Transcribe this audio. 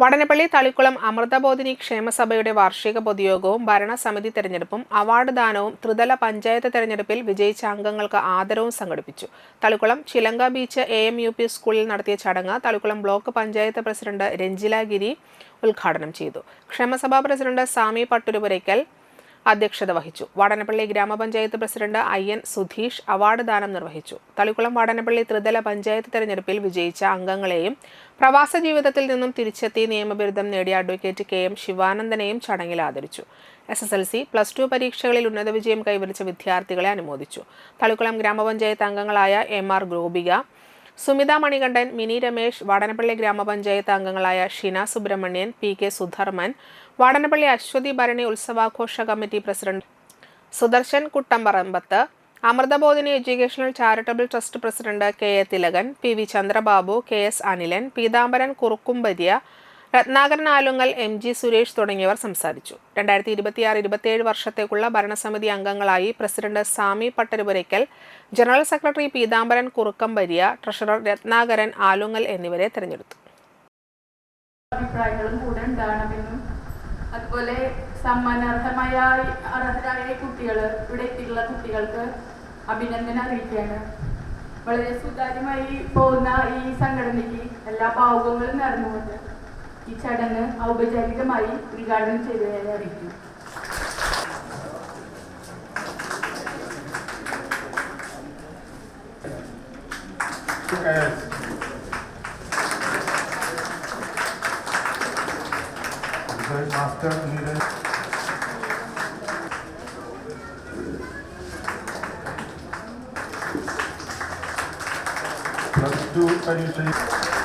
വടനപ്പള്ളി തളിക്കുളം അമൃതബോധിനി ക്ഷേമസഭയുടെ വാർഷിക പൊതുയോഗവും ഭരണസമിതി തെരഞ്ഞെടുപ്പും അവാർഡ് ദാനവും ത്രിതല പഞ്ചായത്ത് തെരഞ്ഞെടുപ്പിൽ വിജയിച്ച അംഗങ്ങൾക്ക് ആദരവും സംഘടിപ്പിച്ചു. Thalikulam Chilanka beach A M U P സ്കൂളിൽ നടത്തിയ ചടങ്ങ് തളിക്കുളം ബ്ലോക്ക് പഞ്ചായത്ത് പ്രസിഡന്റ് രഞ്ജില ഗിരി ഉദ്ഘാടനം ചെയ്തു. ക്ഷേമസഭാ പ്രസിഡന്റ് സാമി പട്ടുരുപുരയ്ക്കൽ അധ്യക്ഷത വഹിച്ചു. വാടനപ്പള്ളി ഗ്രാമപഞ്ചായത്ത് president I N Sudheesh award ദാനം നിർവഹിച്ചു. തളിക്കുളം വാടനപ്പള്ളി ത്രിതല പഞ്ചായത്ത് തെരഞ്ഞെടുപ്പിൽ വിജയിച്ച അംഗങ്ങളെയും പ്രവാസ ജീവിതത്തിൽ നിന്നും തിരിച്ചെത്തി നിയമബിരുദം നേടിയ അഡ്വക്കേറ്റ് കെ എം ശിവാനന്ദനെയും ചടങ്ങിൽ ആദരിച്ചു. S S L C plus two പരീക്ഷകളിൽ ഉന്നത വിജയം കൈവരിച്ച വിദ്യാർത്ഥികളെ അനുമോദിച്ചു. തളിക്കുളം ഗ്രാമപഞ്ചായത്ത് അംഗങ്ങളായ എം ആർ ഗ്രോപിക സുമിത മണികണ്ഠൻ മിനി രമേശ് വാടനപ്പള്ളി ഗ്രാമപഞ്ചായത്ത് അംഗങ്ങളായ Shina Subramanian P K Sudharman Vadanappally Ashwathi Bharani ഉത്സവാഘോഷ committee president Sudarshan Kuttamparambath Amritabodhini educational charitable trust president K A Thilakan P V Chandrababu K S Anilan Peethambaran Kurukkumbariya Ratnakaran Alungal M G Suresh തുടങ്ങിയവർ സംസാരിച്ചു. രണ്ടായിരത്തി ഇരുപത്തിയാറ് ഇരുപത്തിയേഴ് വർഷത്തേക്കുള്ള ഭരണസമിതി അംഗങ്ങളായി president Sami Pattarupurakkal general secretary Peethambaran Kurukkambariya treasurer Ratnakaran Alungal എന്നിവരെ തെരഞ്ഞെടുത്തു. അതുപോലെ സമ്മാനാർഹമായ അർഹരായ കുട്ടികൾ ഇവിടെ കുട്ടികൾക്ക് അഭിനന്ദനം അറിയിക്കുകയാണ്. വളരെ സുതാര്യമായി പോകുന്ന ഈ സംഘടനയ്ക്ക് എല്ലാ ഭാവുകങ്ങളും നടന്നുകൊണ്ട് ഈ ചടങ്ങ് ഔപചാരികമായി ഉദ്ഘാടനം ചെയ്തതായി അറിയിക്കും master leader. Plus two പരീക്ഷ